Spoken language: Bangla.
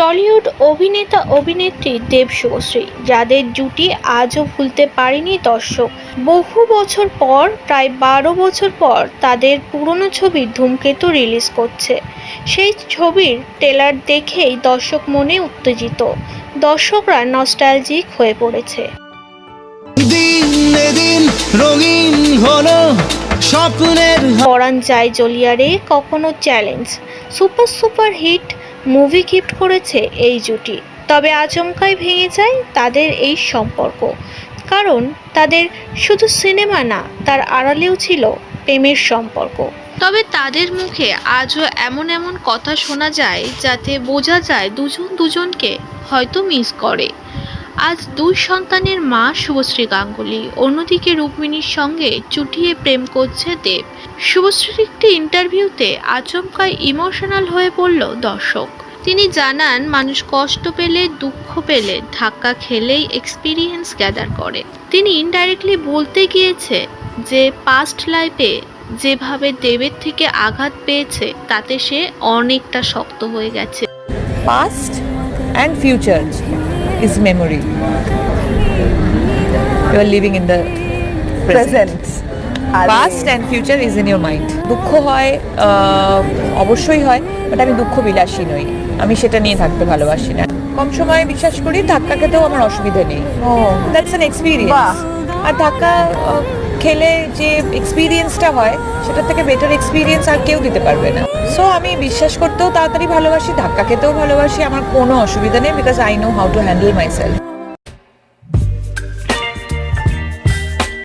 টলিউড অভিনেতা অভিনেত্রী দেব শুভশ্রী যাদের জুটি আজও ভুলতে পারেনি দর্শক। বহু বছর পর প্রায় বারো বছর পর তাদের পুরনো ছবি ধূমকেতু রিলিজ করছে। সেই ছবির ট্রেলার দেখেই দর্শক মনে উত্তেজিত। দর্শকরা নস্টালজিক হয়ে পড়েছে। দিন দিন রঙিন হলো স্বপ্নের পরাণ যায় জলিয়ারে কখনো challenge. Super super hit movie gift করেছে এই জুটি। তবে আচমকাই ভেঙে যায় তাদের এই সম্পর্ক। কারণ তাদের শুধু সিনেমা না, তার আড়ালেও ছিল প্রেমের সম্পর্ক। তবে তাদের মুখে আজও এমন এমন কথা শোনা যায় যাতে বোঝা যায় দুজন দুজনকে হয়তো মিস করে। আজ দুই সন্তানের মা শুভশ্রী গাঙ্গুলি। অন্যদিকে রুক্মিণীর সঙ্গে চুটিয়ে প্রেম করছে দেব। শুভশ্রীর একটি ইন্টারভিউতে আচমকাই ইমোশনাল হয়ে পড়ল দর্শক। তিনি জানান, মানুষ কষ্ট পেলে, দুঃখ পেলে, ধাক্কা খেলেই এক্সপিরিয়েন্স গ্যাদার করে। তিনি ইনডাইরেক্টলি বলতে গিয়েছে যে পাস্ট লাইফে যেভাবে দেবের থেকে আঘাত পেয়েছে, তাতে সে অনেকটা শক্ত হয়ে গেছে। Past and future. Is memory. You are living in the present. present. Past and future is in your mind. দুঃখ হয় অবশ্যই হয় বাট আমি দুঃখ বিলাসী নই আমি সেটা নিয়ে থাকতে ভালোবাসি না কম সময়ে বিশ্বাস করি ধাক্কা খেতেও আমার অসুবিধা নেই দ্যাটস অ্যান এক্সপিরিয়েন্স। আর ধাক্কা খেলে যে এক্সপিরিয়েন্সটা হয়, সেটার থেকে বেটার এক্সপিরিয়েন্স আর কেউ দিতে পারবে না। সো আমি বিশ্বাস করতেও তাড়াতাড়ি ভালোবাসি, ধাক্কা খেতেও ভালোবাসি, আমার কোনো অসুবিধা নেই because I know how to handle my self